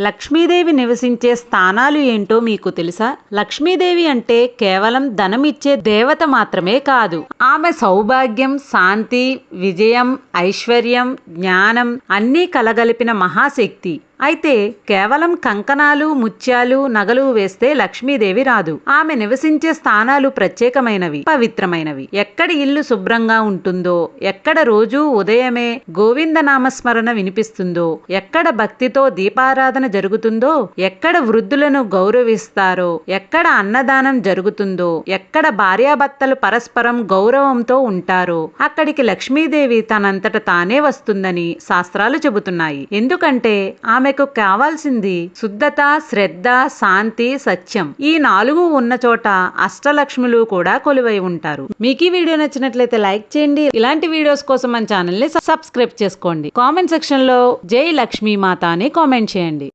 లక్ష్మీదేవి నివసించే స్థానాలు ఏంటో మీకు తెలుసా? లక్ష్మీదేవి అంటే కేవలం ధనం ఇచ్చే దేవత మాత్రమే కాదు. ఆమె సౌభాగ్యం శాంతి విజయం ఐశ్వర్యం జ్ఞానం అన్నీ కలగలిపిన మహాశక్తి. అయితే కేవలం కంకణాలు ముత్యాలు నగలు వేస్తే లక్ష్మీదేవి రాదు. ఆమె నివసించే స్థానాలు ప్రత్యేకమైనవి పవిత్రమైనవి. ఎక్కడ ఇల్లు శుభ్రంగా ఉంటుందో ఎక్కడ రోజూ ఉదయమే గోవింద నామస్మరణ వినిపిస్తుందో ఎక్కడ భక్తితో దీపారాధన జరుగుతుందో ఎక్కడ వృద్ధులను గౌరవిస్తారో ఎక్కడ అన్నదానం జరుగుతుందో ఎక్కడ భార్యాభర్తలు పరస్పరం గౌరవంతో ఉంటారో అక్కడికి లక్ష్మీదేవి తనంతట తానే వస్తుందని శాస్త్రాలు చెబుతున్నాయి. ఎందుకంటే ఆమె ఆమెకు కావాల్సింది శుద్ధత శ్రద్ధ శాంతి సత్యం. ఈ నాలుగు ఉన్న చోట అష్టలక్ష్ములు కూడా కొలువై ఉంటారు. మీకు ఈ వీడియో నచ్చినట్లయితే లైక్ చేయండి. ఇలాంటి వీడియోస్ కోసం మన ఛానల్ని సబ్స్క్రైబ్ చేసుకోండి. కామెంట్ సెక్షన్లో జై లక్ష్మీ మాత అని కామెంట్ చేయండి.